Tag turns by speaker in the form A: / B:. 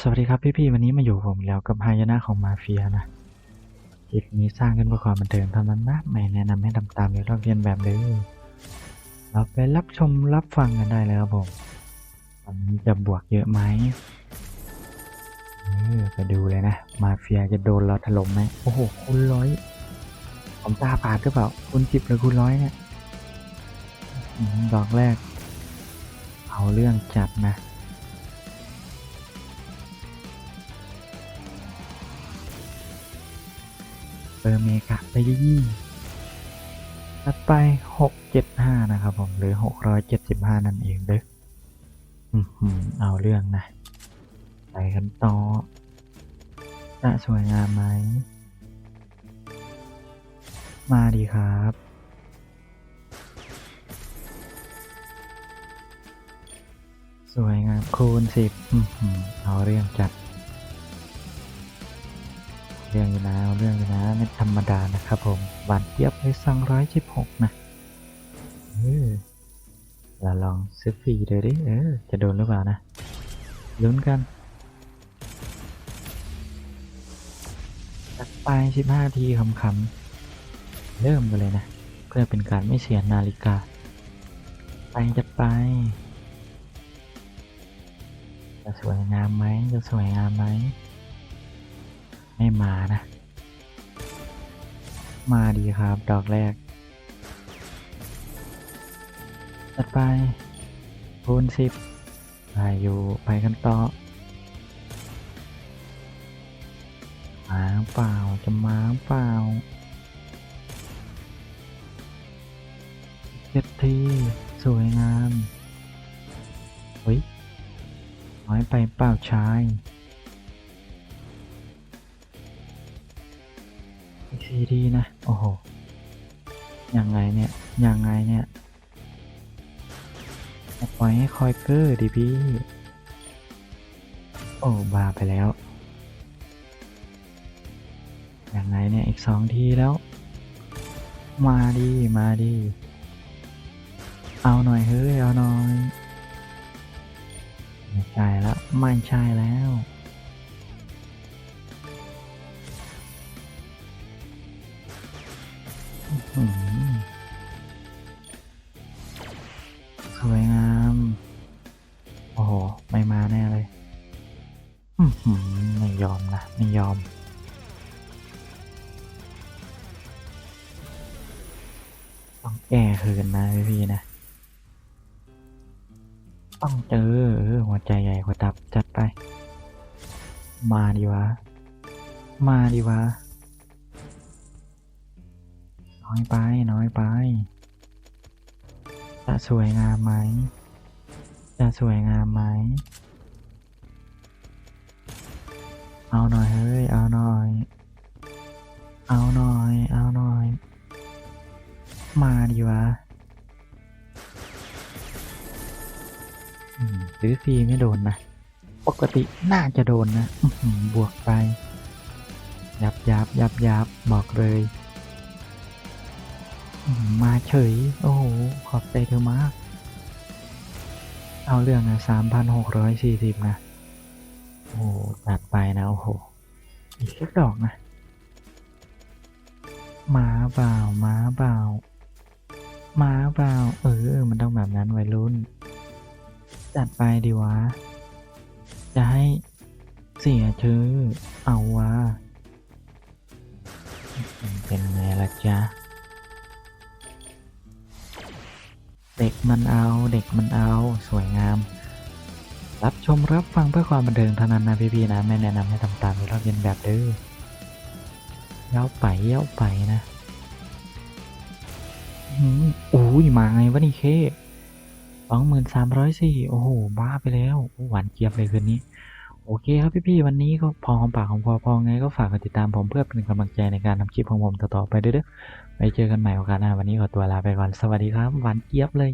A: สวัสดีครับพี่ๆวันนี้มาอยู่ผมแล้วกับพายนะของมาเฟียนะคลิปนี้สร้างขึ้นเพื่อความบันเทิงเท่านั้นนะไม่แนะนำให้ทำตามหรือลอกเลียนแบบเลยเราไปรับชมรับฟังกันได้เลยครับผมวันนี้จะบวกเยอะไหมเออไปดูเลยนะ มาเฟียจะโดนเราถล่มไหมโอ้โหคุณร้อยผมตาปาดหรือเปล่าคุณจิบหรือคุณร้อยเนี่ยดอกแรก เอาเรื่องจัดนะ อร์เมกะไปยี่ถัดไปหกเจ็ดห้านะครับผม หรือหกร้อยเจ็ดสิบห้านั่นเองเด้ออือหือเอาเรื่องนะ ไปกันต่อจะสวยงามไหม มาดีครับสวยงามคูณสิบอือหือเอาเรื่องจัด รื่องอยู่นะเอาเรื่องอยู่นะไม่ธรรมดานะครับผมหวานเทียบเลยสั่งร้อยสิบหกนะเออเราลองซื้อฟรีเลยดิเออจะโดนหรือเปล่านะลุ้นกันจัดไปสิบห้าทีคำๆเริ่มกันเลยนะ เพื่อเป็นการไม่เสียนาฬิกา ไปจัดไปจะสวยงามไหมจะสวยงามไหม ไม่มานะ มาดีครับ ดอกแรกจัดไปคูณสิบไปอยู่ไปกันต่อมาเปล่าจะมาเปล่าเจ็ดทีสวยงามเฮ้ยน้อยไปเปล่าชาย ซีดีนะ โอ้โห ยังไงเนี่ย ยังไงเนี่ยปล่อยให้คอยเกอร์ดิพี่ โอ้บาไปแล้ว ยังไงเนี่ย อีกสองทีแล้ว มาดีมาดี เอาหน่อยเฮ้ย เอาหน่อย ไม่ใช่แล้วไม่ใช่แล้ว สวยงาม โอ้โห ไม่มาแน่เลย ไม่ยอมนะ ไม่ยอม ต้องแก้คืนนะพี่ๆนะ ต้องเจอหัวใจใหญ่กว่าตับจัดไป มาดีวะ มาดีวะ น้อยไปน้อยไป จะสวยงามไหม จะสวยงามไหม เอาหน่อยเฮ้ย เอาหน่อย เอาหน่อย เอาหน่อย มาดีวะอืมซื้อฟรีไม่โดนนะ ปกติน่าจะโดนนะบวกไป ยับยับยับยับบอกเลย มาเฉย โอ้โห ขอบใจเธอมาก เอาเรื่องนะสามพันหกร้อยสี่สิบนะ โอ้โหตัดไปนะ โอ้โห อีกสักดอกนะมาเปล่ามาเปล่ามาเปล่าเออ มันต้องแบบนั้นวัยรุ่น จัดไปดีวะ จะให้เสียชื่อ เอาวะ เป็นไงล่ะจ๊ะ เด็กมันเอา เด็กมันเอา สวยงาม รับชมรับฟังเพื่อความบันเทิงเท่านั้นนะพี่ๆนะไม่แนะนำให้ทำตามหรือลอกเลียนแบบเด้อเย้าไปเย้าไปนะอื้ยมาไงวะนี่เคสองหมื่นสามร้อยสี่โอ้โห บ้าไปแล้วหวานเจี๊ยบเลยคืนนี้ โอเคครับพี่ๆวันนี้ก็พอหอมปากของคอพอไงก็ฝากติดตามผมเพื่อเป็นกำลังใจในการทำคลิปของผมต่อๆไปเด้อไปเจอกันใหม่โอกาสหน้าวันนี้ขอตัวลาไปก่อนสวัสดีครับวันเจี๊ยบเลย